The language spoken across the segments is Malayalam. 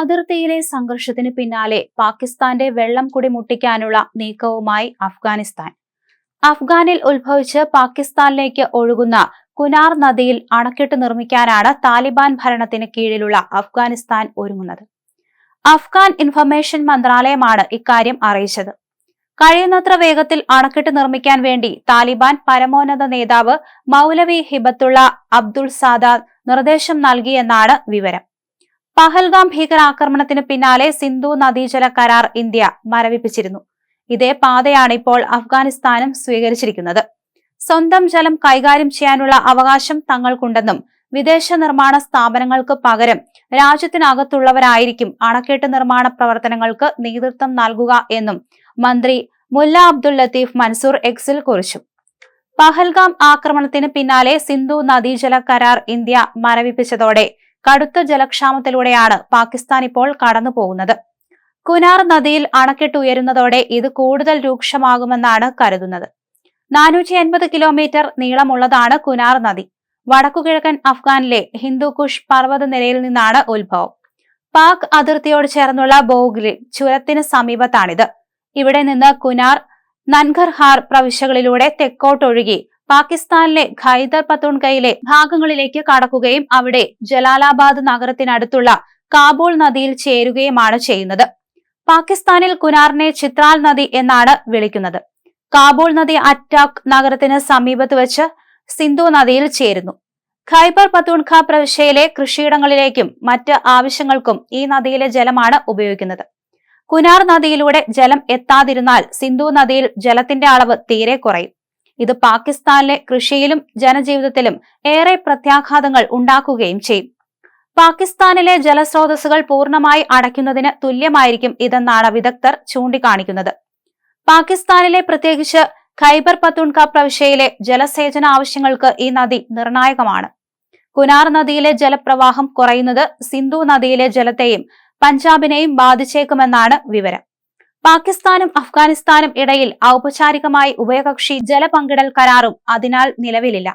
അതിർത്തിയിലെ സംഘർഷത്തിന് പിന്നാലെ പാകിസ്ഥാന്റെ വെള്ളം കുടി മുട്ടിക്കാനുള്ള നീക്കവുമായി അഫ്ഗാനിസ്ഥാൻ. അഫ്ഗാനിൽ ഉത്ഭവിച്ച് പാകിസ്ഥാനിലേക്ക് ഒഴുകുന്ന കുനാർ നദിയിൽ അണക്കെട്ട് നിർമ്മിക്കാനാണ് താലിബാൻ ഭരണത്തിന് കീഴിലുള്ള അഫ്ഗാനിസ്ഥാൻ ഒരുങ്ങുന്നത്. അഫ്ഗാൻ ഇൻഫർമേഷൻ മന്ത്രാലയമാണ് ഇക്കാര്യം അറിയിച്ചത്. കഴിയുന്നത്ര വേഗത്തിൽ അണക്കെട്ട് നിർമ്മിക്കാൻ വേണ്ടി താലിബാൻ പരമോന്നത നേതാവ് മൗലവി ഹിബത്തുള്ള അബ്ദുൾ സാദാദ് നിർദ്ദേശം നൽകിയെന്നാണ് വിവരം. പഹൽഗാം ഭീകരാക്രമണത്തിന് പിന്നാലെ സിന്ധു നദീജല കരാർ ഇന്ത്യ മരവിപ്പിച്ചിരുന്നു. ഇതേ പാതയാണ് ഇപ്പോൾ അഫ്ഗാനിസ്ഥാനും സ്വീകരിച്ചിരിക്കുന്നത്. സ്വന്തം ജലം കൈകാര്യം ചെയ്യാനുള്ള അവകാശം തങ്ങൾക്കുണ്ടെന്നും വിദേശ നിർമ്മാണ സ്ഥാപനങ്ങൾക്ക് പകരം രാജ്യത്തിനകത്തുള്ളവരായിരിക്കും അണക്കെട്ട് നിർമ്മാണ പ്രവർത്തനങ്ങൾക്ക് നേതൃത്വം നൽകുക എന്നും മന്ത്രി മുല്ല അബ്ദുൽ ലത്തീഫ് മൻസൂർ എക്സിൽ കുറിച്ചു. പഹൽഗാം ആക്രമണത്തിന് പിന്നാലെ സിന്ധു നദീജല കരാർ ഇന്ത്യ മരവിപ്പിച്ചതോടെ കടുത്ത ജലക്ഷാമത്തിലൂടെയാണ് പാകിസ്ഥാൻ ഇപ്പോൾ കടന്നുപോകുന്നത്. കുനാർ നദിയിൽ അണക്കെട്ട് ഉയരുന്നതോടെ ഇത് കൂടുതൽ രൂക്ഷമാകുമെന്നാണ് കരുതുന്നത്. നാനൂറ്റി അൻപത് കിലോമീറ്റർ നീളമുള്ളതാണ് കുനാർ നദി. വടക്കുകിഴക്കൻ അഫ്ഗാനിലെ ഹിന്ദുകുഷ് പർവതനിരയിൽ നിന്നാണ് ഉത്ഭവം. പാക് അതിർത്തിയോട് ചേർന്നുള്ള ബോഗ്ലി ചുരത്തിന് സമീപത്താണിത്. ഇവിടെ നിന്ന് കുനാർ നൻഗർഹാർ പ്രവിശ്യകളിലൂടെ തെക്കോട്ടൊഴുകി പാകിസ്ഥാനിലെ ഖൈദർ പത്തോൺകയിലെ ഭാഗങ്ങളിലേക്ക് കടക്കുകയും അവിടെ ജലാലാബാദ് നഗരത്തിനടുത്തുള്ള കാബൂൾ നദിയിൽ ചേരുകയുമാണ് ചെയ്യുന്നത്. പാകിസ്ഥാനിൽ കുനാറിനെ ചിത്രാൽ നദി എന്നാണ് വിളിക്കുന്നത്. കാബൂൾ നദി അറ്റാക് നഗരത്തിന് സമീപത്ത് വെച്ച് സിന്ധു നദിയിൽ ചേരുന്നു. ഖൈബർ പത്തൂൺഖ പ്രവിശ്യയിലെ കൃഷിയിടങ്ങളിലേക്കും മറ്റ് ആവശ്യങ്ങൾക്കും ഈ നദിയിലെ ജലമാണ് ഉപയോഗിക്കുന്നത്. കുനാർ നദിയിലൂടെ ജലം എത്താതിരുന്നാൽ സിന്ധു നദിയിൽ ജലത്തിന്റെ അളവ് തീരെ കുറയും. ഇത് പാകിസ്ഥാനിലെ കൃഷിയിലും ജനജീവിതത്തിലും ഏറെ പ്രത്യാഘാതങ്ങൾ ഉണ്ടാക്കുകയും ചെയ്യും. പാകിസ്ഥാനിലെ ജലസ്രോതസ്സുകൾ പൂർണമായി അടയ്ക്കുന്നതിന് തുല്യമായിരിക്കും ഇതെന്നാണ് വിദഗ്ധർ ചൂണ്ടിക്കാണിക്കുന്നത്. പാകിസ്ഥാനിലെ പ്രത്യേകിച്ച് ഖൈബർ പത്തുൺക പ്രവിശ്യയിലെ ജലസേചന ആവശ്യങ്ങൾക്ക് ഈ നദി നിർണായകമാണ്. കുനാർ നദിയിലെ ജലപ്രവാഹം കുറയുന്നത് സിന്ധു നദിയിലെ ജലത്തെയും പഞ്ചാബിനെയും ബാധിച്ചേക്കുമെന്നാണ് വിവരം. പാകിസ്ഥാനും അഫ്ഗാനിസ്ഥാനും ഇടയിൽ ഔപചാരികമായി ഉഭയകക്ഷി ജല പങ്കിടൽ കരാറും അതിനാൽ നിലവിലില്ല.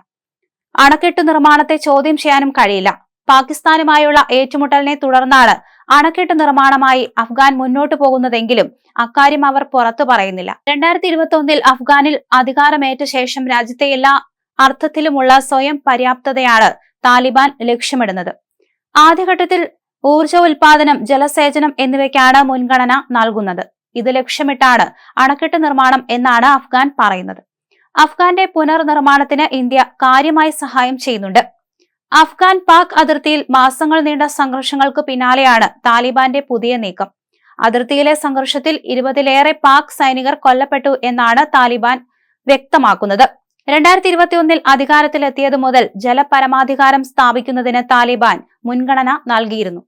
അണക്കെട്ട് നിർമ്മാണത്തെ ചോദ്യം ചെയ്യാനും കഴിയില്ല. പാകിസ്ഥാനുമായുള്ള ഏറ്റുമുട്ടലിനെ തുടർന്നാണ് അണക്കെട്ട് നിർമ്മാണമായി അഫ്ഗാൻ മുന്നോട്ടു പോകുന്നതെങ്കിലും അക്കാര്യം അവർ പുറത്തു പറയുന്നില്ല. രണ്ടായിരത്തി ഇരുപത്തി ഒന്നിൽ അഫ്ഗാനിൽ അധികാരമേറ്റ ശേഷം രാജ്യത്തെ എല്ലാ അർത്ഥത്തിലുമുള്ള സ്വയം പര്യാപ്തതയാണ് താലിബാൻ ലക്ഷ്യമിടുന്നത്. ആദ്യഘട്ടത്തിൽ ഊർജ ഉൽപാദനം ജലസേചനം എന്നിവയ്ക്കാണ് മുൻഗണന നൽകുന്നത്. ഇത് ലക്ഷ്യമിട്ടാണ് അണക്കെട്ട് നിർമ്മാണം എന്നാണ് അഫ്ഗാൻ പറയുന്നത്. അഫ്ഗാന്റെ പുനർനിർമ്മാണത്തിന് ഇന്ത്യ കാര്യമായി സഹായം ചെയ്യുന്നുണ്ട്. അഫ്ഗാൻ പാക് അതിർത്തിയിൽ മാസങ്ങൾ നീണ്ട സംഘർഷങ്ങൾക്ക് പിന്നാലെയാണ് താലിബാന്റെ പുതിയ നീക്കം. അതിർത്തിയിലെ സംഘർഷത്തിൽ ഇരുപതിലേറെ പാക് സൈനികർ കൊല്ലപ്പെട്ടു എന്നാണ് താലിബാൻ വ്യക്തമാക്കുന്നത്. രണ്ടായിരത്തി ഇരുപത്തിയൊന്നിൽ അധികാരത്തിലെത്തിയതു മുതൽ ജലപരമാധികാരം സ്ഥാപിക്കുന്നതിന് താലിബാൻ മുൻഗണന നൽകിയിരുന്നു.